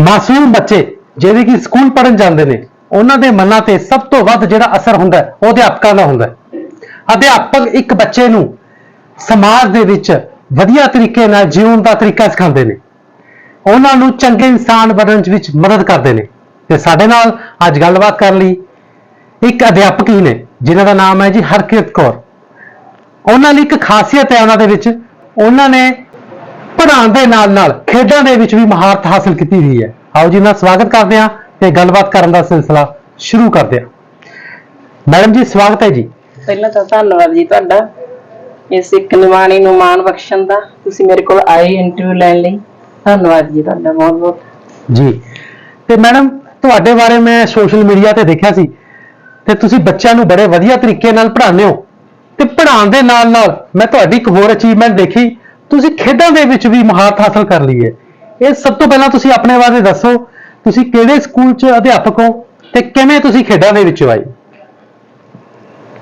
ਮਾਸੂਮ ਬੱਚੇ ਜਿਹੜੇ ਕਿ ਸਕੂਲ ਪੜ੍ਹਨ ਜਾਂਦੇ ਨੇ ਉਹਨਾਂ ਦੇ ਮਨਾਂ ਤੇ ਸਭ ਤੋਂ ਵੱਧ ਜਿਹੜਾ ਅਸਰ ਹੁੰਦਾ ਹੈ, ਉਹ ਅਧਿਆਪਕਾਂ ਦਾ ਹੁੰਦਾ ਹੈ। ਅਧਿਆਪਕ ਇੱਕ ਬੱਚੇ ਨੂੰ ਸਮਾਜ ਦੇ ਵਿੱਚ ਵਧੀਆ ਤਰੀਕੇ ਨਾਲ ਜਿਉਣ ਦਾ ਤਰੀਕਾ ਸਿਖਾਉਂਦੇ ਨੇ। ਉਹਨਾਂ ਨੂੰ ਚੰਗੇ ਇਨਸਾਨ ਬਣਨ ਵਿੱਚ ਮਦਦ ਕਰਦੇ ਨੇ। ਤੇ ਸਾਡੇ ਨਾਲ ਅੱਜ ਗੱਲਬਾਤ ਕਰਨ ਲਈ ਇੱਕ ਅਧਿਆਪਕ ਹੀ ਨੇ ਜਿਨ੍ਹਾਂ ਦਾ ਨਾਮ ਹੈ ਜੀ ਹਰਕਿਰਤ ਕੌਰ। ਉਹਨਾਂ ਲਈ ਇੱਕ ਖਾਸੀਅਤ ਹੈ ਉਹਨਾਂ ਦੇ ਵਿੱਚ। ਉਹਨਾਂ ਨੇ ਪੜ੍ਹਾਉਣ ਦੇ ਨਾਲ ਨਾਲ ਖੇਡਾਂ ਦੇ ਵਿੱਚ ਵੀ ਮਹਾਰਤ ਹਾਸਲ ਕੀਤੀ ਹੋਈ ਹੈ। ਆਓ ਜੀ ਨਾਲ ਸਵਾਗਤ ਕਰਦੇ ਹਾਂ ਤੇ ਗੱਲਬਾਤ ਕਰਨ ਦਾ ਸਿਲਸਿਲਾ ਸ਼ੁਰੂ ਕਰਦੇ ਹਾਂ। ਮੈਡਮ ਜੀ ਸਵਾਗਤ ਹੈ ਜੀ। ਪਹਿਲਾਂ ਤਾਂ ਧੰਨਵਾਦ ਜੀ ਤੁਹਾਡਾ। ਇਸ ਇੱਕ ਨਿਮਾਣੀ ਨੂੰ ਮਾਣ ਬਖਸ਼ਣ ਦਾ ਤੁਸੀਂ ਮੇਰੇ ਕੋਲ ਆਏ ਇੰਟਰਵਿਊ ਲੈਣ ਲਈ। ਧੰਨਵਾਦ ਜੀ ਤੁਹਾਡਾ ਬਹੁਤ ਬਹੁਤ ਜੀ। ਤੇ ਮੈਡਮ ਤੁਹਾਡੇ ਬਾਰੇ ਮੈਂ ਸੋਸ਼ਲ ਮੀਡੀਆ ਤੇ ਦੇਖਿਆ ਸੀ ਤੇ ਤੁਸੀਂ ਬੱਚਿਆਂ ਨੂੰ ਬੜੇ ਵਧੀਆ ਤਰੀਕੇ ਨਾਲ ਪੜ੍ਹਾਉਂਦੇ ਹੋ। ਤੇ ਪੜ੍ਹਾਉਣ ਦੇ ਨਾਲ ਨਾਲ ਮੈਂ ਤੁਹਾਡੀ ਇੱਕ ਹੋਰ ਅਚੀਵਮੈਂਟ ਦੇਖੀ ਤੁਸੀਂ ਖੇਡਾਂ ਦੇ ਵਿੱਚ ਵੀ ਮਹਾਰਤ ਹਾਸਲ ਕਰ ਲਈ ਹੈ ਇਹ ਸਭ ਤੋਂ ਪਹਿਲਾਂ ਤੁਸੀਂ ਆਪਣੇ ਬਾਰੇ ਦੱਸੋ, ਤੁਸੀਂ ਕਿਹੜੇ ਸਕੂਲ 'ਚ ਅਧਿਆਪਕ ਹੋ ਤੇ ਕਿਵੇਂ ਤੁਸੀਂ ਖੇਡਾਂ ਦੇ ਵਿੱਚ ਆਏ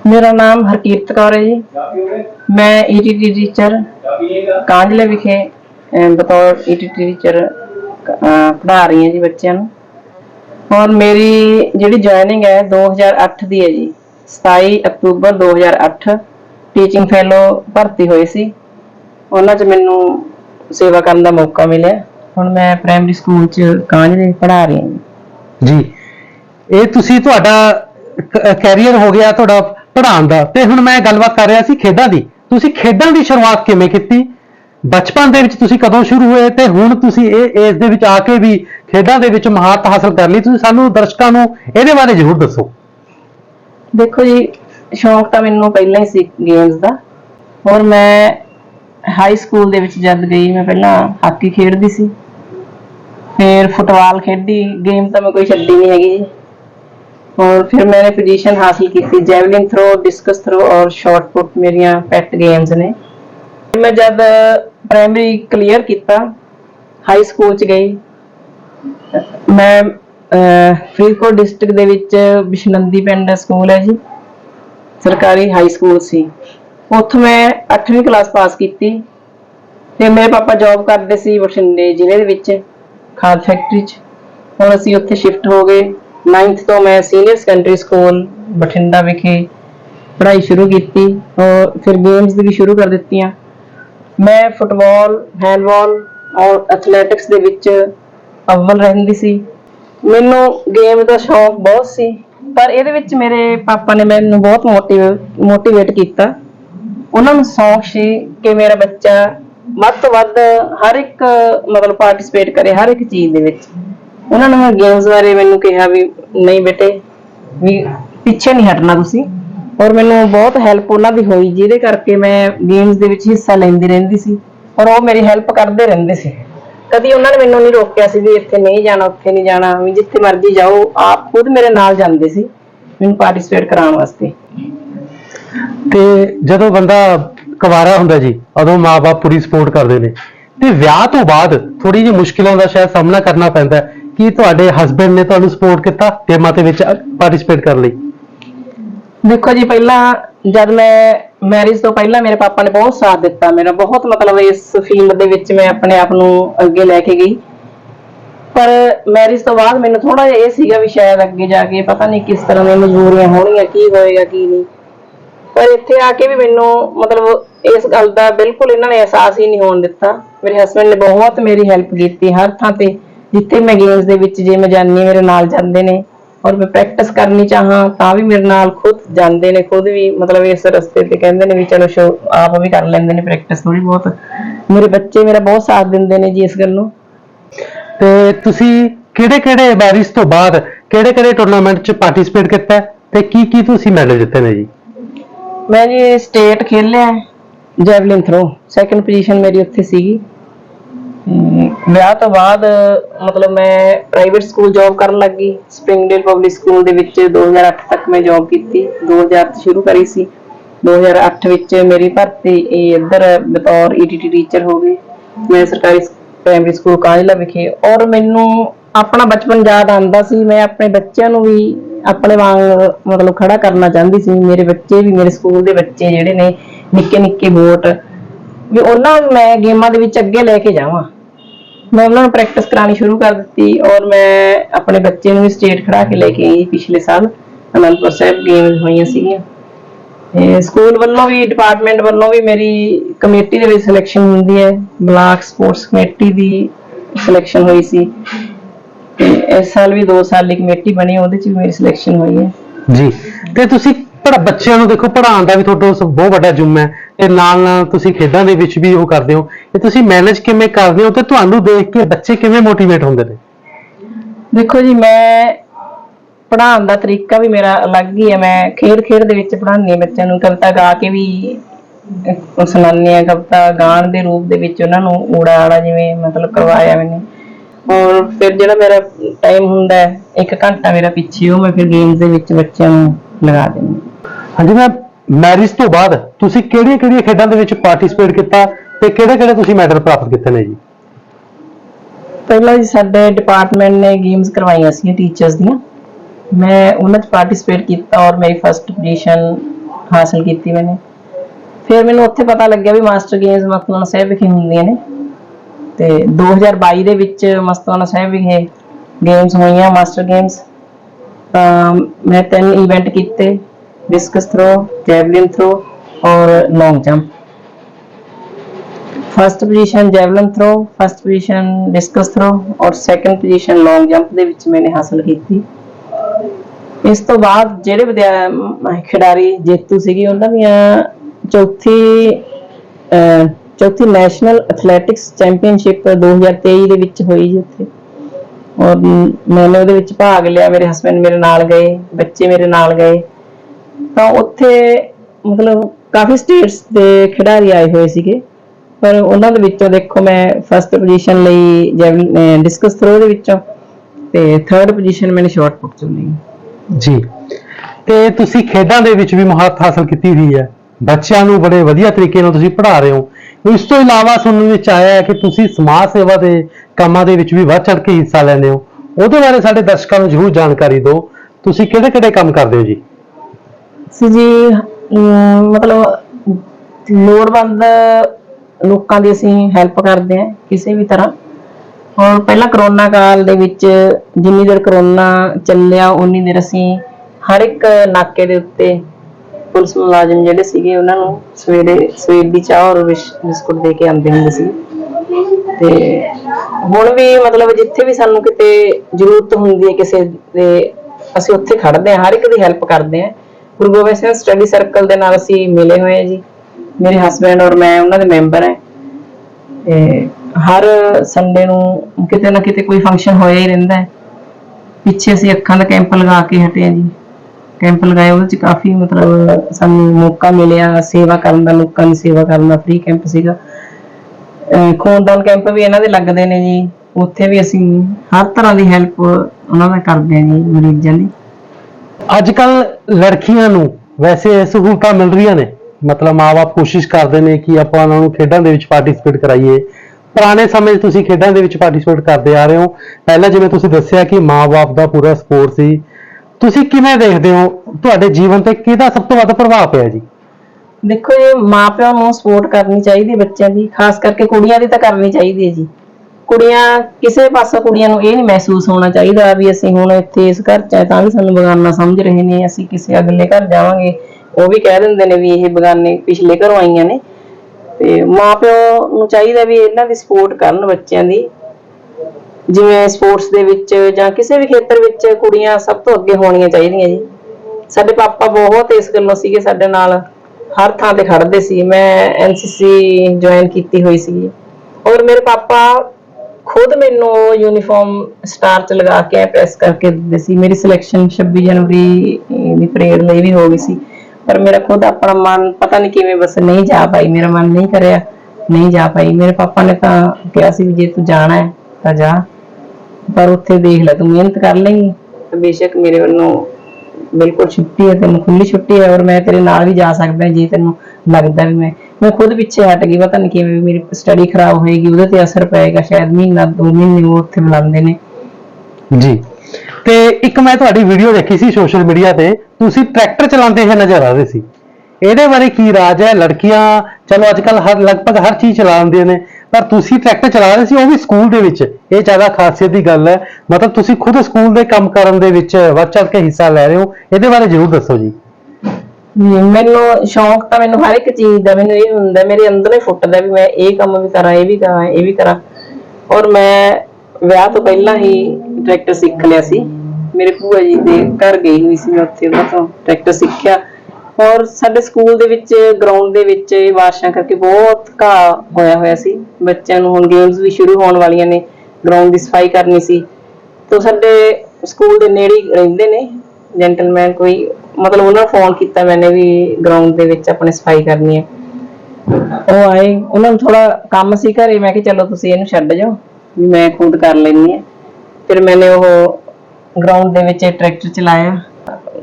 ਮੇਰਾ ਨਾਮ ਹਰਕੀਰਤ ਕੌਰ ਹੈ ਜੀ। ਮੈਂ ਈਟੀਟੀ ਟੀਚਰ ਕਾਂਜਲੇ ਵਿਖੇ ਬਤੌਰ ਈਟੀਟੀ ਟੀਚਰ ਪੜ੍ਹਾ ਰਹੀ ਹਾਂ ਜੀ ਬੱਚਿਆਂ ਨੂੰ। ਔਰ ਮੇਰੀ ਜਿਹੜੀ ਜੁਆਇਨਿੰਗ ਹੈ 2008 ਦੀ ਹੈ ਜੀ। 27 ਅਕਤੂਬਰ 2008 ਟੀਚਿੰਗ ਫੈਲੋ ਭਰਤੀ ਹੋਈ ਸੀ। ਉਹਨਾਂ 'ਚ ਮੈਨੂੰ ਸੇਵਾ ਕਰਨ ਦਾ ਮੌਕਾ ਮਿਲਿਆ। ਹੁਣ ਮੈਂ ਪ੍ਰਾਇਮਰੀ ਸਕੂਲ 'ਚ ਕਾਂਜਲੇ ਪੜ੍ਹਾ ਰਹੀ ਹਾਂ। ਜੀ। ਜੀ ਇਹ ਤੁਸੀਂ ਤੁਹਾਡਾ ਕੈਰੀਅਰ ਹੋ ਗਿਆ ਤੁਹਾਡਾ ਪੜ੍ਹਾਉਣ ਦਾ। ਤੇ ਹੁਣ ਮੈਂ ਗੱਲਬਾਤ ਕਰ ਰਿਹਾ ਸੀ ਖੇਡਾਂ ਦੀ। ਤੁਸੀਂ ਖੇਡਾਂ ਦੀ ਸ਼ੁਰੂਆਤ ਕਿਵੇਂ ਕੀਤੀ? ਬਚਪਨ ਦੇ ਵਿੱਚ ਤੁਸੀਂ ਕਦੋਂ ਸ਼ੁਰੂ ਹੋਏ? ਤੇ ਹੁਣ ਤੁਸੀਂ ਇਹ ਏਜ ਦੇ ਵਿੱਚ ਆ ਕੇ ਵੀ ਖੇਡਾਂ ਦੇ ਵਿੱਚ ਮਹਾਰਤ ਹਾਸਲ ਕਰ ਲਈ। ਤੁਸੀਂ ਸਾਨੂੰ ਦਰਸ਼ਕਾਂ ਨੂੰ ਇਹਦੇ ਬਾਰੇ ਜ਼ਰੂਰ ਦੱਸੋ। ਦੇਖੋ ਜੀ ਸ਼ੌਂਕ ਤਾਂ ਮੈਨੂੰ ਪਹਿਲਾਂ ਹੀ ਸੀ ਗੇਮਸ ਦਾ। ਔਰ ਮੈਂ ਹਾਈ ਸਕੂਲ ਦੇ ਵਿੱਚ ਜਦ ਗਈ, ਮੈਂ ਪਹਿਲਾਂ ਹਾਕੀ ਖੇਡਦੀ ਸੀ। ਫਿਰ ਫੁੱਟਬਾਲ ਖੇਡੀ ਗੇਮ ਤਾਂ ਮੈਂ ਕੋਈ ਛੱਡੀ ਨਹੀਂ ਹੈਗੀ ਜੀ। ਔਰ ਫਿਰ ਮੈंने ਪੋਜੀਸ਼ਨ ਹਾਸਲ ਕੀਤੀ ਜੈਵਲਿਨ ਥਰੋ ਡਿਸਕਸ ਥਰੋ ਔਰ ਸ਼ਾਰਟ ਪੁੱਟ ਮੇਰੀਆਂ ਪੈਟ ਗੇਮਸ ਨੇ। ਮੈਂ ਜਦ ਪ੍ਰਾਇਮਰੀ ਕਲੀਅਰ ਕੀਤਾ ਹਾਈ ਸਕੂਲ ਚ ਗਈ, ਮੈਂ ਫਰੀਦਕੋਟ ਡਿਸਟ੍ਰਿਕਟ ਦੇ ਵਿੱਚ ਬਿਸ਼ਨੰਦੀ ਪਿੰਡ ਸਕੂਲ ਹੈ ਜੀ। ਸਰਕਾਰੀ ਹਾਈ ਸਕੂਲ ਸੀ। ਉੱਥੋਂ ਮੈਂ 8ਵੀਂ ਕਲਾਸ ਪਾਸ ਕੀਤੀ ਤੇ ਮੇਰੇ ਪਾਪਾ ਜੌਬ ਕਰਦੇ ਸੀ ਬਠਿੰਡੇ ਜ਼ਿਲ੍ਹੇ ਦੇ ਵਿੱਚ, ਖਾਦ ਫੈਕਟਰੀ 'ਚ। ਹੁਣ ਅਸੀਂ ਉੱਥੇ ਸ਼ਿਫਟ ਹੋ ਗਏ। 9th ਤੋਂ ਮੈਂ ਸੀਨੀਅਰ ਸੈਕੰਡਰੀ ਸਕੂਲ ਬਠਿੰਡਾ ਵਿਖੇ ਪੜ੍ਹਾਈ ਸ਼ੁਰੂ ਕੀਤੀ। ਔਰ ਫਿਰ ਗੇਮਸ ਵੀ ਸ਼ੁਰੂ ਕਰ ਦਿੱਤੀਆਂ। ਮੈਂ ਫੁੱਟਬਾਲ ਹੈਂਡਬਾਲ ਔਰ ਐਥਲੈਟਿਕਸ ਦੇ ਵਿੱਚ ਅਵਲ ਰਹਿੰਦੀ ਸੀ। ਮੈਨੂੰ ਗੇਮ ਦਾ ਸ਼ੌਂਕ ਬਹੁਤ ਸੀ, ਪਰ ਇਹਦੇ ਵਿੱਚ ਮੇਰੇ ਪਾਪਾ ਨੇ ਮੈਨੂੰ ਬਹੁਤ ਮੋਟੀਵੇਟ ਕੀਤਾ। ਉਹਨਾਂ ਨੂੰ ਸ਼ੌਂਕ ਸੀ ਕਿ ਮੇਰਾ ਬੱਚਾ ਵੱਧ ਤੋਂ ਵੱਧ ਹਰ ਇੱਕ ਮਤਲਬ ਪਾਰਟਿਸਿਪੇਟ ਕਰੇ ਹਰ ਇੱਕ ਚੀਜ਼ ਦੇ ਵਿੱਚ। ਉਹਨਾਂ ਨੇ ਮੈਂ ਗੇਮਸ ਬਾਰੇ ਮੈਨੂੰ ਕਿਹਾ ਵੀ, ਨਹੀਂ ਬੇਟੇ, ਵੀ ਪਿੱਛੇ ਨਹੀਂ ਹਟਣਾ ਤੁਸੀਂ। ਔਰ ਮੈਨੂੰ ਬਹੁਤ ਹੈਲਪ ਉਹਨਾਂ ਦੀ ਹੋਈ, ਜਿਹਦੇ ਕਰਕੇ ਮੈਂ ਗੇਮਸ ਦੇ ਵਿੱਚ ਹਿੱਸਾ ਲੈਂਦੀ ਰਹਿੰਦੀ ਸੀ ਔਰ ਉਹ ਮੇਰੀ ਹੈਲਪ ਕਰਦੇ ਰਹਿੰਦੇ ਸੀ। ਕਦੀ ਉਹਨਾਂ ਨੇ ਮੈਨੂੰ ਨਹੀਂ ਰੋਕਿਆ ਸੀ ਵੀ ਇੱਥੇ ਨਹੀਂ ਜਾਣਾ, ਉੱਥੇ ਨਹੀਂ ਜਾਣਾ, ਵੀ ਜਿੱਥੇ ਮਰਜ਼ੀ ਜਾਓ, ਆਪ ਖੁਦ ਮੇਰੇ ਨਾਲ ਜਾਂਦੇ ਸੀ, ਮੈਨੂੰ ਪਾਰਟਿਸਿਪੇਟ ਕਰਾਉਣ ਵਾਸਤੇ। ਤੇ ਜਦੋਂ ਬੰਦਾ ਕੁਵਾਰਾ ਹੁੰਦਾ ਜੀ, ਉਦੋਂ ਮਾਪੇ ਪੂਰੀ ਸਪੋਰਟ ਕਰਦੇ ਨੇ। ਤੇ ਵਿਆਹ ਤੋਂ ਬਾਅਦ ਥੋੜੀ ਜਿਹੀ ਮੁਸ਼ਕਿਲਾਂ ਦਾ ਸ਼ਾਇਦ ਸਾਹਮਣਾ ਕਰਨਾ ਪੈਂਦਾ ਕੀ ਤੁਹਾਡੇ ਹਸਬੰਡ ਨੇ ਤੁਹਾਨੂੰ ਸਪੋਰਟ ਕੀਤਾ ਗੇਮਾਂ ਦੇ ਵਿੱਚ ਪਾਰਟਿਸਿਪੇਟ ਕਰਨ ਲਈ। ਦੇਖੋ ਜੀ, ਪਹਿਲਾਂ ਜਦ ਮੈਂ ਮੈਰਿਜ ਤੋਂ ਪਹਿਲਾਂ ਮੇਰੇ ਪਾਪਾ ਨੇ ਬਹੁਤ ਸਾਥ ਦਿੱਤਾ ਮੇਰਾ, ਬਹੁਤ ਮਤਲਬ ਇਸ ਫੀਲਡ ਦੇ ਵਿੱਚ ਮੈਂ ਆਪਣੇ ਆਪ ਨੂੰ ਅੱਗੇ ਲੈ ਕੇ ਗਈ। ਪਰ ਮੈਰਿਜ ਤੋਂ ਬਾਅਦ ਮੈਨੂੰ ਥੋੜਾ ਜਿਹਾ ਇਹ ਸੀਗਾ ਵੀ ਸ਼ਾਇਦ ਅੱਗੇ ਜਾ ਕੇ ਪਤਾ ਨਹੀਂ ਕਿਸ ਤਰ੍ਹਾਂ ਦੀਆਂ ਮਜਬੂਰੀਆਂ ਹੋਣਗੀਆਂ, ਕੀ ਹੋਏਗਾ, ਕੀ ਨਹੀਂ। ਪਰ ਇੱਥੇ ਆ ਕੇ ਵੀ ਮੈਨੂੰ ਮਤਲਬ ਇਸ ਗੱਲ ਦਾ ਬਿਲਕੁਲ ਇਹਨਾਂ ਨੇ ਅਹਿਸਾਸ ਹੀ ਨਹੀਂ ਹੋਣ ਦਿੱਤਾ। ਮੇਰੇ ਹਸਬੰਡ ਨੇ ਬਹੁਤ ਮੇਰੀ ਹੈਲਪ ਕੀਤੀ ਹਰ ਥਾਂ ਤੇ। ਜਿੱਥੇ ਮੈਂ ਗੇਮਸ ਦੇ ਵਿੱਚ ਜੇ ਮੈਂ ਜਾਂਦੀ ਮੇਰੇ ਨਾਲ ਜਾਂਦੇ ਨੇ। ਔਰ ਮੈਂ ਪ੍ਰੈਕਟਿਸ ਕਰਨੀ ਚਾਹਾਂ ਤਾਂ ਵੀ ਮੇਰੇ ਨਾਲ ਖੁਦ ਜਾਂਦੇ ਨੇ। ਖੁਦ ਵੀ ਮਤਲਬ ਇਸ ਰਸਤੇ ਤੇ ਕਹਿੰਦੇ ਨੇ ਵੀ ਚਲੋ ਸ਼ੋ ਆਪ ਵੀ ਕਰ ਲੈਂਦੇ ਨੇ ਪ੍ਰੈਕਟਿਸ ਥੋੜੀ ਬਹੁਤ। ਮੇਰੇ ਬੱਚੇ ਮੇਰਾ ਬਹੁਤ ਸਾਥ ਦਿੰਦੇ ਨੇ ਜੀ ਇਸ ਗੱਲ ਨੂੰ। ਤੇ ਤੁਸੀਂ ਕਿਹੜੇ ਕਿਹੜੇ ਮੈਰਿਜ ਤੋਂ ਬਾਅਦ ਕਿਹੜੇ ਕਿਹੜੇ ਟੂਰਨਾਮੈਂਟ 'ਚ ਪਾਰਟਿਸਿਪੇਟ ਕੀਤਾ ਤੇ ਕੀ ਕੀ ਤੁਸੀਂ ਮੈਡਲ ਜਿੱਤੇ ਨੇ ਜੀ? ਮੈਂ ਜੀ ਸਟੇਟ ਖੇਲਿਆ ਜੈਵਲਿਨ ਥਰੋ ਸੈਕੰਡ ਪੋਜੀਸ਼ਨ ਮੇਰੀ ਉੱਥੇ ਸੀਗੀ। ਵਿਆਹ ਤੋਂ ਬਾਅਦ ਮਤਲਬ ਮੈਂ ਪ੍ਰਾਈਵੇਟ ਸਕੂਲ ਜੌਬ ਕਰਨ ਲੱਗੀ। ਸਪ੍ਰਿੰਗਡੇਲ ਪਬਲਿਕ ਸਕੂਲ ਦੇ ਵਿੱਚ 2008 ਤੱਕ ਮੈਂ ਜੌਬ ਕੀਤੀ। 2000 ਤੋਂ ਸ਼ੁਰੂ ਕਰੀ ਸੀ। 2008 ਵਿੱਚ ਮੇਰੀ ਭਰਤੀ ਇਹ ਇੱਧਰ ਬਤੌਰ ਈਟੀਟੀ ਟੀਚਰ ਹੋ ਗਈ ਮੈਂ ਸਰਕਾਰੀ ਪ੍ਰਾਇਮਰੀ ਸਕੂਲ ਕਾਂਜਲਾ ਵਿਖੇ। ਔਰ ਮੈਨੂੰ ਆਪਣਾ ਬਚਪਨ ਯਾਦ ਆਉਂਦਾ ਸੀ। ਮੈਂ ਆਪਣੇ ਬੱਚਿਆਂ ਨੂੰ ਵੀ ਆਪਣੇ ਵਾਂਗ ਮਤਲਬ ਖੜਾ ਕਰਨਾ ਚਾਹੁੰਦੀ ਸੀ, ਮੇਰੇ ਬੱਚੇ ਵੀ, ਮੇਰੇ ਸਕੂਲ ਦੇ ਬੱਚੇ ਜਿਹੜੇ ਨੇ, ਨਿੱਕੇ ਨਿੱਕੇ ਵੋਟ, ਵੀ ਉਹਨਾਂ ਨੂੰ ਮੈਂ ਗੇਮਾਂ ਦੇ ਵਿੱਚ ਅੱਗੇ ਲੈ ਕੇ ਜਾਵਾਂ। ਮੈਂ ਉਹਨਾਂ ਨੂੰ ਪ੍ਰੈਕਟਿਸ ਕਰਾਉਣੀ ਸ਼ੁਰੂ ਕਰ ਦਿੱਤੀ ਔਰ ਮੈਂ ਆਪਣੇ ਬੱਚੇ ਨੂੰ ਵੀ ਸਟੇਟ ਖੜਾ ਕੇ ਲੈ ਕੇ ਆਈ ਪਿਛਲੇ ਸਾਲ। ਅਨੰਦਪੁਰ ਸਾਹਿਬ ਗੇਮਸ ਹੋਈਆਂ ਸੀਗੀਆਂ। ਤੇ ਸਕੂਲ ਵੱਲੋਂ ਵੀ ਡਿਪਾਰਟਮੈਂਟ ਵੱਲੋਂ ਵੀ ਮੇਰੀ ਕਮੇਟੀ ਦੇ ਵਿੱਚ ਸਿਲੈਕਸ਼ਨ ਹੁੰਦੀ ਹੈ। ਬਲਾਕ ਸਪੋਰਟਸ ਕਮੇਟੀ ਦੀ ਸਿਲੈਕਸ਼ਨ ਹੋਈ ਸੀ। ਤੇ ਇਸ ਸਾਲ ਵੀ 2 ਸਾਲ ਦੀ ਕਮੇਟੀ ਬਣੀ ਉਹਦੇ ਚ ਵੀ ਮੇਰੀ ਸਿਲੈਕਸ਼ਨ ਹੋਈ ਹੈ। ਜੀ। ਤੇ ਤੁਸੀਂ ਪੜ ਬੱਚਿਆਂ ਨੂੰ ਦੇਖੋ ਪੜ੍ਹਾਉਣ ਦਾ ਵੀ ਤੁਹਾਡਾ ਬਹੁਤ ਵੱਡਾ ਜੁੰਮ ਹੈ। ਤੇ ਨਾਲ ਨਾਲ ਤੁਸੀਂ ਖੇਡਾਂ ਦੇ ਵਿੱਚ ਵੀ ਉਹ ਕਰਦੇ ਹੋ। ਤੇ ਤੁਸੀਂ ਮੈਨੇਜ ਕਿਵੇਂ ਕਰਦੇ ਹੋ ਤੇ ਤੁਹਾਨੂੰ ਦੇਖ ਕੇ ਬੱਚੇ ਕਿਵੇਂ ਮੋਟੀਵੇਟ ਹੁੰਦੇ ਨੇ? ਦੇਖੋ ਜੀ ਮੈਂ ਪੜ੍ਹਾਉਣ ਦਾ ਤਰੀਕਾ ਵੀ ਮੇਰਾ ਅਲੱਗ ਹੀ ਹੈ। ਮੈਂ ਖੇਡ ਖੇਡ ਦੇ ਵਿੱਚ ਪੜ੍ਹਾਉਂਦੀ ਹਾਂ ਬੱਚਿਆਂ ਨੂੰ। ਕਵਿਤਾ ਗਾ ਕੇ ਵੀ ਅਹ ਸੁਣਾਉਂਦੀ ਹਾਂ ਕਵਿਤਾ। ਗਾਣ ਦੇ ਰੂਪ ਦੇ ਵਿੱਚ ਉਹਨਾਂ ਨੂੰ ਊੜਾ ਆੜਾ ਜਿਵੇਂ ਮਤਲਬ ਕਰਵਾਇਆ ਮੈंने ਔਰ ਫਿਰ ਜਿਹੜਾ ਮੇਰਾ ਟਾਈਮ ਹੁੰਦਾ ਹੈ ਇੱਕ ਘੰਟਾ ਮੇਰਾ ਪਿੱਛੇ ਉਹ ਮੈਂ ਫਿਰ ਗੇਮਸ ਦੇ ਵਿੱਚ ਬੱਚਿਆਂ ਨੂੰ ਲਗਾ ਦਿੰਦੀ ਹਾਂਜੀ ਮੈਂ ਮੈਰਿਜ ਤੋਂ ਬਾਅਦ ਤੁਸੀਂ ਕਿਹੜੀਆਂ ਕਿਹੜੀਆਂ ਖੇਡਾਂ ਦੇ ਵਿੱਚ ਪਾਰਟਿਸਿਪੇਟ ਕੀਤਾ ਤੇ ਕਿਹੜੇ ਕਿਹੜੇ ਤੁਸੀਂ ਮੈਡਲ ਪ੍ਰਾਪਤ ਕੀਤੇ ਨੇ ਜੀ? ਪਹਿਲਾਂ ਜੀ ਸਾਡੇ ਡਿਪਾਰਟਮੈਂਟ ਨੇ ਗੇਮਸ ਕਰਵਾਈਆਂ ਸੀ ਟੀਚਰਸ ਦੀਆਂ। ਮੈਂ ਉਹਨਾਂ 'ਚ ਪਾਰਟਿਸਿਪੇਟ ਕੀਤਾ ਔਰ ਮੇਰੀ ਫਰਸਟ ਪੋਜੀਸ਼ਨ ਹਾਸਲ ਕੀਤੀ ਮੈਨੇ। ਫਿਰ ਮੈਨੂੰ ਉੱਥੇ ਪਤਾ ਲੱਗਿਆ ਵੀ ਮਾਸਟਰ ਗੇਮਸ ਮਸਤਾਨਾ ਸਾਹਿਬ ਵਿਖੇ ਹੁੰਦੀਆਂ ਨੇ। ਤੇ 2022 ਦੇ ਵਿੱਚ ਮਸਤਾਨਾ ਸਾਹਿਬ ਵਿਖੇ ਗੇਮਸ ਹੋਈਆਂ ਮਾਸਟਰ ਗੇਮਸ ਤਾਂ ਮੈਂ ਤਿੰਨ ਇਵੈਂਟ ਕੀਤੇ ਡਿਸਕਸ ਥਰੋ ਜੈਵਲਿਨ ਥਰੋ ਔਰ long jump first position javelin throw first position discus throw ਔਰ ਸੈਕੰਡ ਪੋਜੀਸ਼ਨ ਲੌਂਗ ਜੰਪ ਦੇ ਵਿੱਚ ਮੈਨੇ ਹਾਸਲ ਕੀਤੀ। ਇਸ ਤੋਂ ਬਾਅਦ ਜਿਹੜੇ ਵਿਦਿਆ ਖਿਡਾਰੀ ਜੇਤੂ ਸੀਗੇ ਉਹਨਾਂ ਦੀਆਂ ਚੌਥੀ ਅਹ, ਚੌਥੀ ਨੈਸ਼ਨਲ ਐਥਲੈਟਿਕਸ ਚੈਂਪੀਅਨਸ਼ਿਪ 2023 ਦੇ ਵਿੱਚ ਹੋਈ ਜੀ ਉੱਥੇ। ਔਰ ਮ- ਉਹਦੇ ਵਿੱਚ ਭਾਗ ਲਿਆ, ਮੇਰੇ ਹਸਬੰਡ ਮੇਰੇ ਨਾਲ ਗਏ, ਬੱਚੇ ਮੇਰੇ ਨਾਲ ਗਏ। ਤਾਂ ਉੱਥੇ ਮਤਲਬ ਕਾਫੀ ਸਟੇਟਸ ਦੇ ਖਿਡਾਰੀ ਆਏ ਹੋਏ ਸੀਗੇ। ਪਰ ਉਹਨਾਂ ਦੇ ਵਿੱਚੋਂ ਦੇਖੋ ਮੈਂ ਫਸਟ ਪੋਜੀਸ਼ਨ ਲਈ ਜੈਵਲਿਨ ਡਿਸਕਸ ਥਰੋ ਦੇ ਵਿੱਚੋਂ ਤੇ ਥਰਡ ਪੋਜੀਸ਼ਨ ਮੈंने ਸ਼ਾਰਟ ਪੁੱਟ ਚੋਂ ਲਈ ਜੀ। ਤੇ ਤੁਸੀਂ ਖੇਡਾਂ ਦੇ ਵਿੱਚ ਵੀ ਮਹਾਰਤ ਹਾਸਲ ਕੀਤੀ ਹੋਈ ਹੈ। ਬੱਚਿਆਂ ਨੂੰ ਬੜੇ ਵਧੀਆ ਤਰੀਕੇ ਨਾਲ ਤੁਸੀਂ ਪੜ੍ਹਾ ਰਹੇ ਹੋ। ਇਸ ਤੋਂ ਇਲਾਵਾ ਸੁਣਨ ਵਿੱਚ ਆਇਆ ਹੈ ਕਿ ਤੁਸੀਂ ਸਮਾਜ ਸੇਵਾ ਦੇ ਕੰਮਾਂ ਦੇ ਵਿੱਚ ਵੀ ਵੱਧ ਚੜ੍ਹ ਕੇ ਹਿੱਸਾ ਲੈਂਦੇ ਹੋ। ਉਹਦੇ ਬਾਰੇ ਸਾਡੇ ਦਰਸ਼ਕਾਂ ਨੂੰ ਜ਼ਰੂਰ ਜਾਣਕਾਰੀ ਦਿਓ। ਤੁਸੀਂ ਕਿਹੜੇ ਕਿਹੜੇ ਕੰਮ ਕਰਦੇ ਹੋ ਜੀ? ਸੀ ਜੀ ਮਤਲਬ ਲੋੜਵੰਦ ਲੋਕਾਂ ਦੀ ਅਸੀਂ ਹੈਲਪ ਕਰਦੇ ਹਾਂ ਕਿਸੇ ਵੀ ਤਰ੍ਹਾਂ। ਔਰ ਪਹਿਲਾਂ ਕਰੋਨਾ ਕਾਲ ਦੇ ਵਿੱਚ ਜਿੰਨੀ ਦੇਰ ਕਰੋਨਾ ਚੱਲਿਆ ਉਨੀ ਦੇਰ ਅਸੀਂ ਹਰ ਇੱਕ ਨਾਕੇ ਦੇ ਉੱਤੇ ਪੁਲਿਸ ਮੁਲਾਜ਼ਮ ਜਿਹੜੇ ਸੀਗੇ, ਉਹਨਾਂ ਨੂੰ ਸਵੇਰੇ ਸਵੇਰ ਦੀ ਚਾਹ ਔਰ ਬਿਸਕੁਟ ਦੇ ਕੇ ਆਉਂਦੇ ਹੁੰਦੇ ਸੀ। ਤੇ ਹੁਣ ਵੀ ਮਤਲਬ ਜਿੱਥੇ ਵੀ ਸਾਨੂੰ ਕਿਤੇ ਜ਼ਰੂਰਤ ਹੁੰਦੀ ਹੈ ਕਿਸੇ ਦੇ, ਅਸੀਂ ਉੱਥੇ ਖੜਦੇ ਹਾਂ, ਹਰ ਇੱਕ ਦੀ ਹੈਲਪ ਕਰਦੇ ਹਾਂ। ਗੁਰੂ ਗੋਬਿੰਦ ਸਿੰਘ ਸਟੱਡੀ ਸਰਕਲ ਦੇ ਨਾਲ ਅਸੀਂ ਮਿਲੇ ਹੋਏ ਹਾਂ ਜੀ। ਮੇਰੇ ਹਸਬੰਡ ਔਰ ਮੈਂ, ਉਹਨਾਂ ਦੇ ਮੈਂਬਰ ਹਾਂ। ਤੇ ਹਰ ਸੰਡੇ ਨੂੰ ਕਿਤੇ ਨਾ ਕਿਤੇ ਕੋਈ ਫੰਕਸ਼ਨ ਹੋਇਆ ਹੀ ਰਹਿੰਦਾ ਹੈ। ਪਿੱਛੇ ਅਸੀਂ ਅੱਖਾਂ ਦਾ ਕੈਂਪ ਲਗਾ ਕੇ ਹਟੇ ਹਾਂ ਜੀ। ਕੈਂਪ ਲਗਾਇਆ ਉਹਦੇ ਚ ਕਾਫੀ ਮਤਲਬ ਸਾਨੂੰ ਮੌਕਾ ਮਿਲਿਆ ਸੇਵਾ ਕਰਨ ਦਾ, ਲੋਕਾਂ ਦੀ ਸੇਵਾ ਕਰਨ ਦਾ ਫ੍ਰੀ ਕੈਂਪ ਸੀਗਾ। ਖੂਨਦਾਨ ਕੈਂਪ ਵੀ ਇਹਨਾਂ ਦੇ ਲੱਗਦੇ ਨੇ ਜੀ। ਉੱਥੇ ਵੀ ਅਸੀਂ ਹਰ ਤਰ੍ਹਾਂ ਦੀ ਹੈਲਪ ਉਹਨਾਂ ਦਾ ਕਰਦੇ ਹਾਂ ਜੀ, ਮਰੀਜ਼ਾਂ ਦੀ। ਅੱਜ ਕੱਲ ਲੜਕੀਆਂ ਨੂੰ ਵੈਸੇ ਸਹੂਲਤਾਂ ਮਿਲ ਰਹੀਆਂ ਨੇ। ਮਤਲਬ ਮਾਪੇ ਕੋਸ਼ਿਸ਼ ਕਰਦੇ ਨੇ ਕਿ ਆਪਾਂ ਉਹਨਾਂ ਨੂੰ ਖੇਡਾਂ ਦੇ ਵਿੱਚ ਪਾਰਟਿਸਿਪੇਟ ਕਰਾਈਏ। ਪੁਰਾਣੇ ਸਮੇਂ 'ਚ ਤੁਸੀਂ ਖੇਡਾਂ ਦੇ ਵਿੱਚ ਪਾਰਟਿਸਿਪੇਟ ਕਰਦੇ ਆ ਰਹੇ ਹੋ। ਪਹਿਲਾਂ ਜਿਵੇਂ ਤੁਸੀਂ ਦੱਸਿਆ ਕਿ ਮਾਪੇ ਦਾ ਪੂਰਾ ਸਪੋਰਟ ਸੀ ਤੁਸੀਂ ਕਿਵੇਂ ਦੇਖਦੇ ਹੋ? ਤੁਹਾਡੇ ਜੀਵਨ ਤੇ ਕਿਹਦਾ ਸਭ ਤੋਂ ਵੱਧ ਪ੍ਰਭਾਵ ਪਿਆ ਜੀ? ਦੇਖੋ ਜੀ ਮਾਪਿਆਂ ਨੂੰ ਸਪੋਰਟ ਕਰਨੀ ਚਾਹੀਦੀ ਬੱਚਿਆਂ ਦੀ, ਖਾਸ ਕਰਕੇ ਕੁੜੀਆਂ ਦੀ ਤਾਂ ਕਰਨੀ ਚਾਹੀਦੀ ਹੈ ਜੀ। ਕੁੜੀਆਂ, ਕਿਸੇ ਪਾਸੋਂ ਕੁੜੀਆਂ ਨੂੰ ਇਹ ਨਹੀਂ ਮਹਿਸੂਸ ਹੋਣਾ ਚਾਹੀਦਾ ਵੀ ਅਸੀਂ ਹੁਣ ਇੱਥੇ ਇਸ ਘਰ ਚ ਹੈ ਤਾਂ ਵੀ ਸਾਨੂੰ ਬਗਾਨਾ ਸਮਝ ਰਹੇ ਨੇ, ਅਸੀਂ ਕਿਸੇ ਅਗਲੇ ਘਰ ਜਾਵਾਂਗੇ। ਉਹ ਵੀ ਕਹਿ ਦਿੰਦੇ ਨੇ ਵੀ ਇਹ ਬਗਾਨੇ ਪਿਛਲੇ ਘਰੋਂ ਆਈਆਂ ਨੇ। ਤੇ ਮਾਪਿਓ ਨੂੰ ਚਾਹੀਦਾ ਵੀ ਇਹਨਾਂ ਦੀ ਸਪੋਰਟ ਕਰਨ ਬੱਚਿਆਂ ਦੀ। ਜਿਵੇਂ ਸਪੋਰਟਸ ਦੇ ਵਿੱਚ ਜਾਂ ਕਿਸੇ ਵੀ ਖੇਤਰ ਵਿੱਚ ਕੁੜੀਆਂ ਸਭ ਤੋਂ ਅੱਗੇ ਹੋਣੀਆਂ ਚਾਹੀਦੀਆਂ ਜੀ। ਸਾਡੇ ਪਾਪਾ ਬਹੁਤ ਇਸ ਗੱਲੋਂ ਸੀਗੇ, ਸਾਡੇ ਨਾਲ ਹਰ ਥਾਂ ਤੇ ਖੜਦੇ ਸੀ। ਮੈਂ ਐਨਸੀਸੀ ਜੁਆਇਨ ਕੀਤੀ ਹੋਈ ਸੀ ਔਰ ਮੇਰੇ ਪਾਪਾ ਖੁਦ ਮੈਨੂੰ ਯੂਨੀਫਾਰਮ ਸਟਾਰ ਚ ਲਗਾ ਕੇ ਪ੍ਰੈਸ ਕਰਕੇ ਦਿੰਦੇ ਸੀ। ਮੇਰੀ ਸਿਲੈਕਸ਼ਨ 26 ਜਨਵਰੀ ਦੀ ਪਰੇਡ ਲਈ ਵੀ ਹੋ ਗਈ ਸੀ। ਪਰ ਮੇਰਾ ਖੁਦ ਆਪਣਾ ਮਨ ਪਤਾ ਨਹੀਂ ਕਿਵੇਂ ਬਸ ਨਹੀਂ ਜਾ ਪਾਈ। ਮੇਰਾ ਮਨ ਨਹੀਂ ਕਰਿਆ, ਨਹੀਂ ਜਾ ਪਾਈ। ਮੇਰੇ ਪਾਪਾ ਨੇ ਤਾਂ ਕਿਹਾ ਸੀ ਵੀ ਜੇ ਤੂੰ ਜਾਣਾ ਹੈ ਤਾਂ ਜਾ। ਪਰ ਉੱਥੇ ਦੇਖ ਲੈ ਤੂੰ ਮਿਹਨਤ ਕਰ ਲੇਂਗੀ ਬੇਸ਼ੱਕ ਮੇਰੇ ਵੱਲੋਂ ਬਿਲਕੁਲ ਛੁੱਟੀ ਹੈ ਤੈਨੂੰ ਖੁੱਲੀ ਛੁੱਟੀ ਹੈ ਔਰ ਮੈਂ ਤੇਰੇ ਨਾਲ ਵੀ ਜਾ ਸਕਦਾ ਜੇ ਤੈਨੂੰ ਲੱਗਦਾ ਵੀ ਮੈਂ ਮੈਂ ਖੁਦ ਪਿੱਛੇ ਹਟ ਗਈ ਪਤਾ ਨਹੀਂ ਕਿਵੇਂ ਵੀ ਮੇਰੀ ਸਟੱਡੀ ਖਰਾਬ ਹੋਏਗੀ ਉਹਦੇ ਤੇ ਅਸਰ ਪਏਗਾ ਸ਼ਾਇਦ ਮਹੀਨਾ ਦੋ ਮਹੀਨੇ ਉਹ ਉੱਥੇ ਬੁਲਾਉਂਦੇ ਨੇ। ਜੀ। ਤੇ ਇੱਕ ਮੈਂ ਤੁਹਾਡੀ ਵੀਡੀਓ ਦੇਖੀ ਸੀ ਸੋਸ਼ਲ ਮੀਡੀਆ ਤੇ ਤੁਸੀਂ ਟਰੈਕਟਰ ਚਲਾਉਂਦੇ ਹੋਏ ਨਜ਼ਰ ਆ ਰਹੇ ਸੀ। ਇਹਦੇ ਬਾਰੇ ਕੀ ਰਾਜ ਹੈ? ਲੜਕੀਆਂ ਚਲੋ ਅੱਜ ਕੱਲ ਹਰ ਲਗਭਗ ਹਰ ਚੀਜ਼ ਚਲਾ ਲੈਂਦੀਆਂ ਨੇ। ਪਰ ਤੁਸੀਂ ਟਰੈਕਟਰ ਚਲਾ ਰਹੇ ਸੀ, ਉਹ ਵੀ ਸਕੂਲ ਦੇ ਵਿੱਚ। ਇਹ ਜ਼ਿਆਦਾ ਖਾਸੀਅਤ ਦੀ ਗੱਲ ਹੈ। ਮਤਲਬ ਤੁਸੀਂ ਖੁਦ ਸਕੂਲ ਦੇ ਕੰਮ ਕਰਨ ਦੇ ਵਿੱਚ ਵੱਧ ਚੜ ਕੇ ਹਿੱਸਾ ਲੈ ਰਹੇ ਹੋ। ਇਹਦੇ ਬਾਰੇ ਜ਼ਰੂਰ ਦੱਸੋ ਜੀ। ਮੈਨੂੰ ਸ਼ੌਂਕ ਤਾਂ ਮੈਨੂੰ ਹਰ ਇੱਕ ਚੀਜ਼ ਦਾ, ਮੈਨੂੰ ਇਹ ਹੁੰਦਾ, ਮੇਰੇ ਅੰਦਰੋਂ ਹੀ ਫੁੱਟਦਾ ਵੀ ਮੈਂ ਇਹ ਕੰਮ ਵੀ ਕਰਾਂ, ਇਹ ਵੀ ਕਰਾਂ, ਇਹ ਵੀ ਕਰਾਂ। ਔਰ ਮੈਂ ਵਿਆਹ ਤੋਂ ਪਹਿਲਾਂ ਹੀ ਟਰੈਕਟਰ ਸਿੱਖ ਲਿਆ ਸੀ। ਮੇਰੇ ਭੂਆ ਜੀ ਦੇ ਘਰ ਗਈ ਹੋਈ ਸੀ, ਮੈਂ ਉੱਥੇ ਉਹਨਾਂ ਤੋਂ ਟਰੈਕਟਰ ਸਿੱਖਿਆ। ਔਰ ਸਾਡੇ ਸਕੂਲ ਦੇ ਵਿੱਚ ਗਰਾਊਂਡ ਦੇ ਵਿੱਚ ਇਹ ਬਾਰਿਸ਼ਾਂ ਕਰਕੇ ਬਹੁਤ ਘਾਹ ਹੋਇਆ ਹੋਇਆ ਸੀ। ਬੱਚਿਆਂ ਨੂੰ ਹੁਣ ਗੇਮਸ ਵੀ ਸ਼ੁਰੂ ਹੋਣ ਵਾਲੀਆਂ ਨੇ ਗਰਾਊਂਡ ਦੀ ਸਫ਼ਾਈ ਕਰਨੀ ਸੀ। ਤੋਂ ਸਾਡੇ ਸਕੂਲ ਦੇ ਨੇੜੇ ਹੀ ਰਹਿੰਦੇ ਨੇ। ਜੈਂਟਲਮੈਨ ਕੋਈ, ਮਤਲਬ ਉਹਨਾਂ ਨੂੰ ਫੋਨ ਕੀਤਾ ਮੈਨੇ ਵੀ ਗਰਾਊਂਡ ਦੇ ਵਿੱਚ ਆਪਣੇ ਸਫ਼ਾਈ ਕਰਨੀ ਹੈ। ਉਹ ਆਏ, ਉਹਨਾਂ ਨੂੰ ਥੋੜਾ ਕੰਮ ਸੀ ਘਰੇ, ਮੈਂ ਕਿਹਾ ਚਲੋ ਤੁਸੀਂ ਇਹਨੂੰ ਛੱਡ ਜਾਓ, ਵੀ ਮੈਂ ਖੁਦ ਕਰ ਲੈਣੀ ਹੈ। ਫਿਰ ਮੈਨੇ ਉਹ ਗਰਾਊਂਡ ਦੇ ਵਿੱਚ ਟਰੈਕਟਰ ਚਲਾਇਆ।